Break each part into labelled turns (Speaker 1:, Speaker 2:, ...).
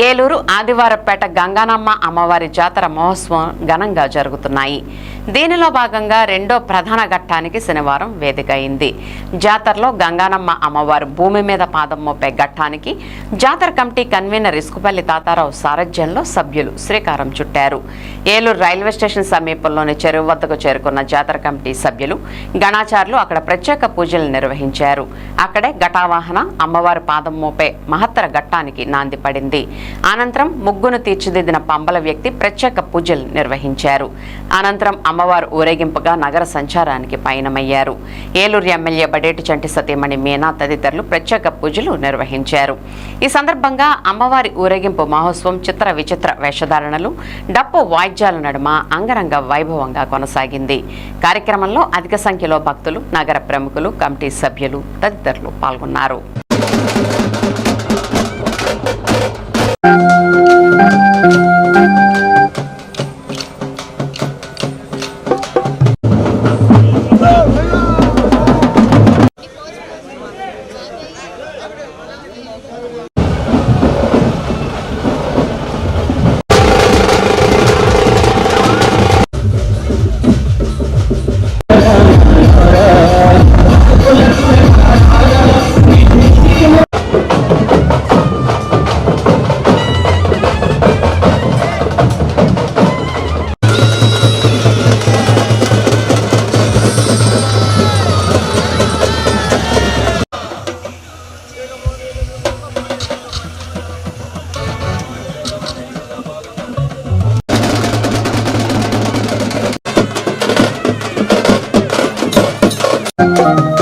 Speaker 1: ఏలూరు ఆదివారపేట గంగానమ్మ అమ్మవారి జాతర మహోత్సవం ఘనంగా జరుగుతున్నాయి. దీనిలో భాగంగా రెండో ప్రధాన ఘట్టానికి శనివారం వేదిక అయింది జాతరలో గంగానమ్మ అమ్మవారు భూమి మీద పాదం మోపే ఘట్టానికి జాతర కమిటీ కన్వీనర్ ఇసుకుపల్లి తాతారావు సారథ్యంలో సభ్యులు శ్రీకారం చుట్టారు. ఏలూరు రైల్వే స్టేషన్ సమీపంలోని చెరువు వద్దకు చేరుకున్న జాతర కమిటీ సభ్యులు గణాచారులు అక్కడ ప్రత్యేక పూజలు నిర్వహించారు. అక్కడే ఘటావాహన అమ్మవారి పాదం మోపే మహత్తర ఘట్టానికి నాంది పడింది. అనంతరం ముగ్గును తీర్చిదిద్దిన పంబల వ్యక్తి ప్రత్యేక పూజలు నిర్వహించారు. అనంతరం అమ్మవారు ఊరేగింపుగా నగర సంచారానికి పయనమయ్యారు. ఏలూరు ఎమ్మెల్యే బడేటి చంటి సతీమణి మీనా తదితరులు ప్రత్యేక పూజలు నిర్వహించారు. ఈ సందర్భంగా అమ్మవారి ఊరేగింపు మహోత్సవం చిత్ర విచిత్ర వేషధారణలు డప్పు వాయిద్యాల నడుమ అంగరంగ వైభవంగా కొనసాగింది. కార్యక్రమంలో అధిక సంఖ్యలో భక్తులు నగర ప్రముఖులు కమిటీ సభ్యులు తదితరులు పాల్గొన్నారు.
Speaker 2: thank you.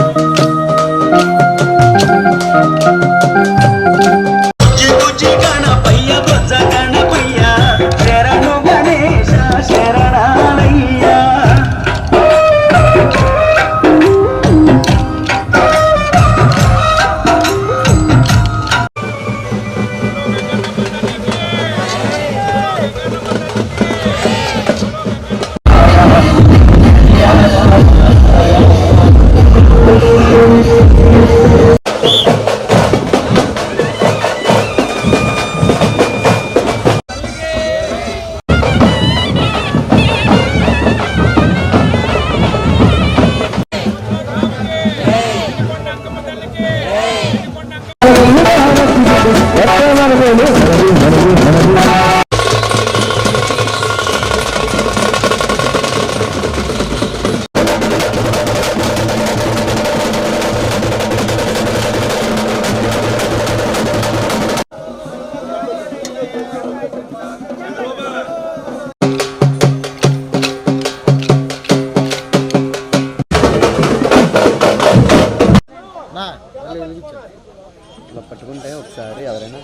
Speaker 2: sea,
Speaker 3: haría drenar.